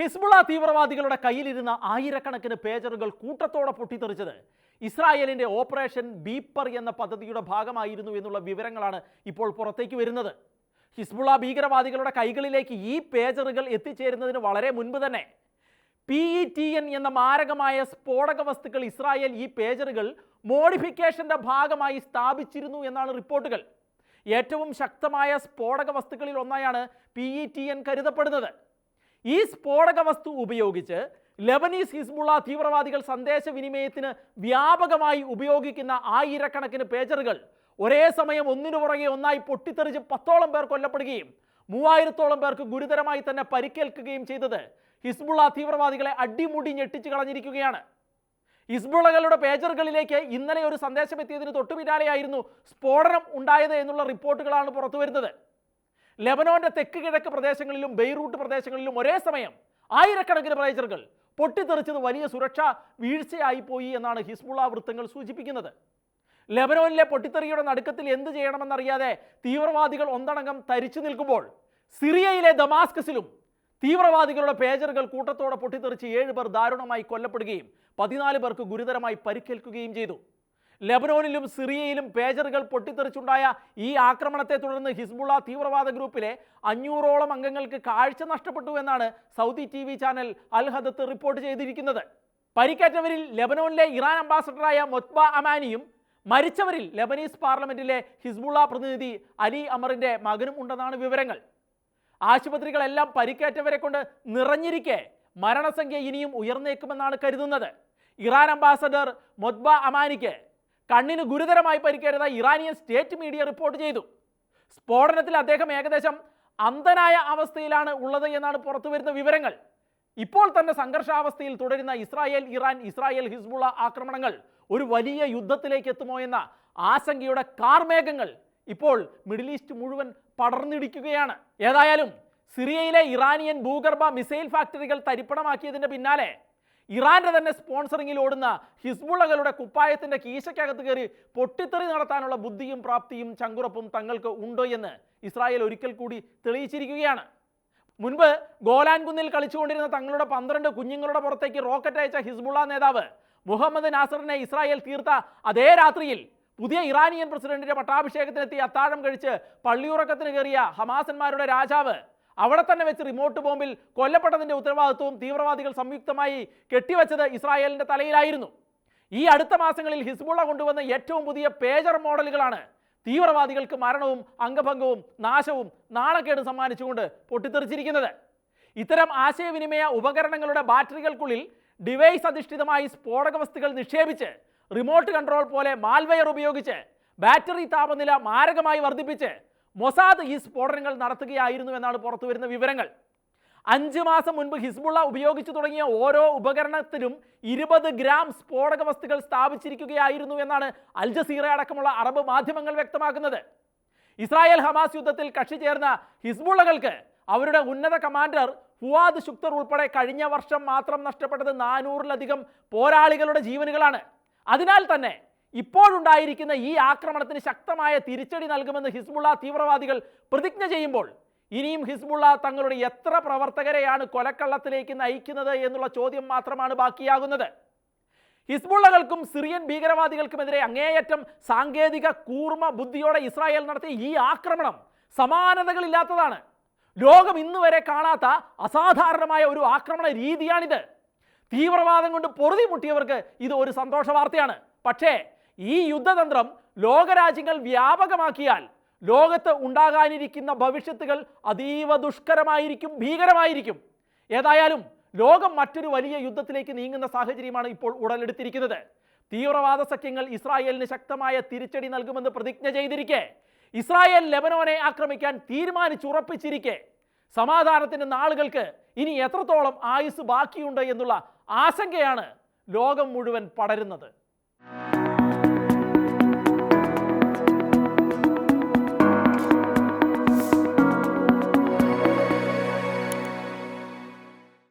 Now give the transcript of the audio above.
Hezbollah തീവ്രവാദികളുടെ കയ്യിലിരുന്ന ആയിരക്കണക്കിന് പേജറുകൾ കൂട്ടത്തോടെ പൊട്ടിത്തെറിച്ചത്. ഇസ്രായേലിന്റെ ഓപ്പറേഷൻ ബീപ്പർ എന്ന പദ്ധതിയുടെ ഭാഗമായിരുന്നു എന്നുള്ള വിവരങ്ങളാണ് ഇപ്പോൾ പുറത്തേക്ക് വരുന്നത്. ഹിസ്ബുള ഭീകരവാദികളുടെ കൈകളിലേക്ക് ഈ പേജറുകൾ എത്തിച്ചേരുന്നതിന് വളരെ മുൻപ് തന്നെ. പി ഇ ടി എൻ എന്ന മാരകമായ സ്ഫോടക വസ്തുക്കൾ ഇസ്രായേൽ ഈ പേജറുകൾ മോഡിഫിക്കേഷന്റെ ഭാഗമായി സ്ഥാപിച്ചിരുന്നു എന്നാണ് റിപ്പോർട്ടുകൾ. ഏറ്റവും ശക്തമായ സ്ഫോടക വസ്തുക്കളിൽ ഒന്നായാണ് പി ഇ ടി എൻ കരുതപ്പെടുന്നത്. ഈ സ്ഫോടക വസ്തു ഉപയോഗിച്ച് ലെബനീസ് ഹിസ്ബുള്ള തീവ്രവാദികൾ സന്ദേശവിനിമയത്തിന് വ്യാപകമായി ഉപയോഗിക്കുന്ന ആയിരക്കണക്കിന് പേജറുകൾ ഒരേ സമയം ഒന്നിനു പുറകെ ഒന്നായി പൊട്ടിത്തെറിച്ച് പത്തോളം പേർ കൊല്ലപ്പെടുകയും മൂവായിരത്തോളം പേർക്ക് ഗുരുതരമായി തന്നെ പരിക്കേൽക്കുകയും ചെയ്തത് ഹിസ്ബുള്ള തീവ്രവാദികളെ അടിമുടി ഞെട്ടിച്ചു കളഞ്ഞിരിക്കുകയാണ്. ഹിസ്ബുള്ളകളുടെ പേജറുകളിലേക്ക് ഇന്നലെ ഒരു സന്ദേശം എത്തിയതിന് തൊട്ടുപിന്നാലെയായിരുന്നു സ്ഫോടനം ഉണ്ടായത് എന്നുള്ള റിപ്പോർട്ടുകളാണ് പുറത്തു വരുന്നത് ലെബനോന്റെ തെക്ക് കിഴക്ക് പ്രദേശങ്ങളിലും ബെയ്റൂട്ട് പ്രദേശങ്ങളിലും ഒരേ സമയം ആയിരക്കണക്കിന് പേജറുകൾ പൊട്ടിത്തെറിച്ചത് വലിയ സുരക്ഷ വീഴ്ചയായി പോയി എന്നാണ് ഹിസ്ബുള്ള വൃത്തങ്ങൾ സൂചിപ്പിക്കുന്നത്. ലെബനോനിലെ പൊട്ടിത്തെറിയുടെ നടുക്കത്തിൽ എന്ത് ചെയ്യണമെന്നറിയാതെ തീവ്രവാദികൾ ഒന്നടങ്കം തരിച്ചു നിൽക്കുമ്പോൾ സിറിയയിലെ ദമാസ്കസിലും തീവ്രവാദികളുടെ പേജറുകൾ കൂട്ടത്തോടെ പൊട്ടിത്തെറിച്ച് ഏഴ് പേർ ദാരുണമായി കൊല്ലപ്പെടുകയും പതിനാല് പേർക്ക് ഗുരുതരമായി പരിക്കേൽക്കുകയും ചെയ്തു. ലെബനോനിലും സിറിയയിലും പേജറുകൾ പൊട്ടിത്തെറിച്ചുണ്ടായ ഈ ആക്രമണത്തെ തുടർന്ന് ഹിസ്ബുള്ള തീവ്രവാദ ഗ്രൂപ്പിലെ അഞ്ഞൂറോളം അംഗങ്ങൾക്ക് കാഴ്ച നഷ്ടപ്പെട്ടു എന്നാണ് Saudi TV channel Al Hadath report ചെയ്തിരിക്കുന്നത്. പരിക്കേറ്റവരിൽ ലെബനോനിലെ ഇറാൻ അംബാസഡറായ മൊത്ബ അമാനിയും മരിച്ചവരിൽ ലെബനീസ് പാർലമെന്റിലെ ഹിസ്ബുള്ള പ്രതിനിധി അലി അമറിന്റെ മകനും ഉണ്ടെന്നാണ് വിവരങ്ങൾ. ആശുപത്രികളെല്ലാം പരിക്കേറ്റവരെ കൊണ്ട് നിറഞ്ഞിരിക്കെ മരണസംഖ്യ ഇനിയും ഉയർന്നേക്കുമെന്നാണ് കരുതുന്നത്. ഇറാൻ അംബാസഡർ മൊത്ബ അമാനിക്ക് കണ്ണിന് ഗുരുതരമായി പരിക്കേറ്റതായി ഇറാനിയൻ സ്റ്റേറ്റ് മീഡിയ റിപ്പോർട്ട് ചെയ്തു. സ്ഫോടനത്തിൽ അദ്ദേഹം ഏകദേശം അന്ധനായ അവസ്ഥയിലാണ് ഉള്ളത് എന്നാണ് പുറത്തുവരുന്ന വിവരങ്ങൾ. ഇപ്പോൾ തന്നെ സംഘർഷാവസ്ഥയിൽ തുടരുന്ന ഇസ്രായേൽ ഇറാൻ ഇസ്രായേൽ ഹിസ്ബുള്ള ആക്രമണങ്ങൾ ഒരു വലിയ യുദ്ധത്തിലേക്ക് എത്തുമോ എന്ന ആശങ്കയുടെ കാർമേഘങ്ങൾ ഇപ്പോൾ മിഡിൽ ഈസ്റ്റ് മുഴുവൻ പടർന്നിടിക്കുകയാണ്. ഏതായാലും സിറിയയിലെ ഇറാനിയൻ ഭൂഗർഭ മിസൈൽ ഫാക്ടറികൾ തരിപ്പണമാക്കിയതിന്റെ പിന്നാലെ ഇറാന്റെ തന്നെ സ്പോൺസറിങ്ങിൽ ഓടുന്ന ഹിസ്ബുള്ളകളുടെ കുപ്പായത്തിന്റെ കീശയ്ക്കകത്ത് കയറി പൊട്ടിത്തെറി നടത്താനുള്ള ബുദ്ധിയും പ്രാപ്തിയും ചങ്കുറപ്പും തങ്ങൾക്ക് ഉണ്ടോ എന്ന് ഇസ്രായേൽ ഒരിക്കൽ കൂടി തെളിയിച്ചിരിക്കുകയാണ്. മുൻപ് ഗോലാൻ കുന്നിൽ കളിച്ചുകൊണ്ടിരുന്ന തങ്ങളുടെ പന്ത്രണ്ട് കുഞ്ഞുങ്ങളുടെ പുറത്തേക്ക് റോക്കറ്റ് അയച്ച ഹിസ്ബുള്ള നേതാവ് മുഹമ്മദ് നാസറിനെ ഇസ്രായേൽ തീർത്ത അതേ രാത്രിയിൽ പുതിയ ഇറാനിയൻ പ്രസിഡന്റിന്റെ പട്ടാഭിഷേകത്തിനെത്തി അത്താഴം കഴിച്ച് പള്ളിയുറക്കത്തിന് കയറിയ ഹമാസന്മാരുടെ രാജാവ് അവിടെ തന്നെ വെച്ച് റിമോട്ട് ബോംബിൽ കൊല്ലപ്പെട്ടതിന്റെ ഉത്തരവാദിത്വവും തീവ്രവാദികൾ സംയുക്തമായി കെട്ടിവെച്ചത് ഇസ്രായേലിന്റെ തലയിലായിരുന്നു. ഈ അടുത്ത മാസങ്ങളിൽ ഹിസ്ബുള്ള കൊണ്ടുവന്ന ഏറ്റവും പുതിയ പേജർ മോഡലുകളാണ്. തീവ്രവാദികൾക്ക് മരണവും അംഗഭംഗവും നാശവും നാണക്കേടും സമ്മാനിച്ചുകൊണ്ട് പൊട്ടിത്തെറിച്ചിരിക്കുന്നത്. ഇത്തരം ആശയവിനിമയ ഉപകരണങ്ങളുടെ ബാറ്ററികൾക്കുള്ളിൽ ഡിവൈസ് അധിഷ്ഠിതമായി സ്ഫോടക വസ്തുക്കൾ നിക്ഷേപിച്ച് റിമോട്ട് കൺട്രോൾ പോലെ മാൽവെയർ ഉപയോഗിച്ച് ബാറ്ററി താപനില മാരകമായി വർദ്ധിപ്പിച്ച് മൊസാദ് ഈ സ്ഫോടനങ്ങൾ നടത്തുകയായിരുന്നു എന്നാണ് പുറത്തു വരുന്ന വിവരങ്ങൾ. അഞ്ച് മാസം മുൻപ് ഹിസ്ബുള്ള ഉപയോഗിച്ചു തുടങ്ങിയ ഓരോ ഉപകരണത്തിലും ഇരുപത് ഗ്രാം സ്ഫോടക വസ്തുക്കൾ സ്ഥാപിച്ചിരിക്കുകയായിരുന്നു എന്നാണ് അൽ ജസീറ അടക്കമുള്ള അറബ് മാധ്യമങ്ങൾ വ്യക്തമാക്കുന്നത്. ഇസ്രായേൽ ഹമാസ് യുദ്ധത്തിൽ കക്ഷി ചേർന്ന ഹിസ്ബുള്ളകൾക്ക് അവരുടെ ഉന്നത കമാൻഡർ ഫുവാദ് ശുക്തർ ഉൾപ്പെടെ കഴിഞ്ഞ വർഷം മാത്രം നഷ്ടപ്പെട്ടത് നാനൂറിലധികം പോരാളികളുടെ ജീവനുകളാണ്. അതിനാൽ തന്നെ ഇപ്പോഴുണ്ടായിരിക്കുന്ന ഈ ആക്രമണത്തിന് ശക്തമായ തിരിച്ചടി നൽകുമെന്ന് ഹിസ്ബുള്ള തീവ്രവാദികൾ പ്രതിജ്ഞ ചെയ്യുമ്പോൾ ഇനിയും ഹിസ്ബുള്ള തങ്ങളുടെ എത്ര പ്രവർത്തകരെയാണ് കൊലക്കള്ളത്തിലേക്ക് നയിക്കുന്നത് എന്നുള്ള ചോദ്യം മാത്രമാണ് ബാക്കിയാകുന്നത്. ഹിസ്ബുള്ളകൾക്കും സിറിയൻ ഭീകരവാദികൾക്കുമെതിരെ അങ്ങേയറ്റം സാങ്കേതിക കൂർമ്മ ബുദ്ധിയോടെ ഇസ്രായേൽ നടത്തിയ ഈ ആക്രമണം സമാനതകളില്ലാത്തതാണ്. ലോകം ഇന്ന് വരെ കാണാത്ത അസാധാരണമായ ഒരു ആക്രമണ രീതിയാണിത്. തീവ്രവാദം കൊണ്ട് പൊറുതി മുട്ടിയവർക്ക് ഇത് ഒരു സന്തോഷ വാർത്തയാണ്. പക്ഷേ ഈ യുദ്ധതന്ത്രം ലോകരാജ്യങ്ങൾ വ്യാപകമാക്കിയാൽ ലോകത്ത് ഉണ്ടാകാനിരിക്കുന്ന ഭവിഷ്യത്തുകൾ അതീവ ദുഷ്കരമായിരിക്കും ഭീകരമായിരിക്കും. ഏതായാലും ലോകം മറ്റൊരു വലിയ യുദ്ധത്തിലേക്ക് നീങ്ങുന്ന സാഹചര്യമാണ് ഇപ്പോൾ ഉടലെടുത്തിരിക്കുന്നത്. തീവ്രവാദ സഖ്യങ്ങൾ ഇസ്രായേലിന് ശക്തമായ തിരിച്ചടി നൽകുമെന്ന് പ്രതിജ്ഞ ചെയ്തിരിക്കെ ഇസ്രായേൽ ലെബനോനെ ആക്രമിക്കാൻ തീരുമാനിച്ചുറപ്പിച്ചിരിക്കെ. സമാധാനത്തിന്റെ നാളുകൾക്ക് ഇനി എത്രത്തോളം ആയുസ് ബാക്കിയുണ്ട് എന്നുള്ള ആശങ്കയാണ് ലോകം മുഴുവൻ പടരുന്നത്.